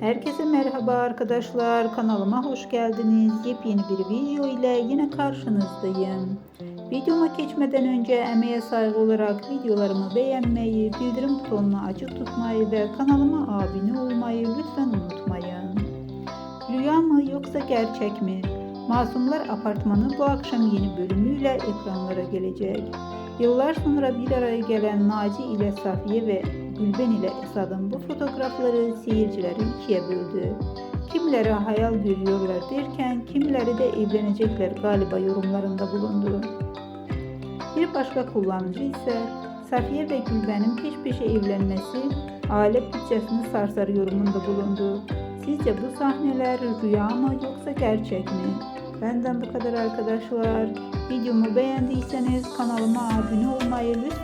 Herkese merhaba arkadaşlar. Kanalıma hoş geldiniz. Yepyeni bir video ile yine karşınızdayım. Videoma geçmeden önce emeğe saygı olarak videolarımı beğenmeyi, bildirim butonunu açık tutmayı ve kanalıma abone olmayı lütfen unutmayın. Rüya mı yoksa gerçek mi? Masumlar Apartmanı bu akşam yeni bölümüyle ekranlara gelecek. Yıllar sonra bir araya gelen Naci ile Safiye ve Gülben ile Esad'ın bu fotoğrafları seyircileri ikiye böldü. Kimileri hayal görüyorlar derken kimileri de evlenecekler galiba yorumlarında bulundu. Bir başka kullanıcı ise Safiye ve Gülben'in peş peşe evlenmesi aile bütçesini sarsar yorumunda bulundu. Sizce bu sahneler rüya mı yoksa gerçek mi? Benden bu kadar arkadaşlar. Videomu beğendiyseniz kanalıma abone olmayı lütfen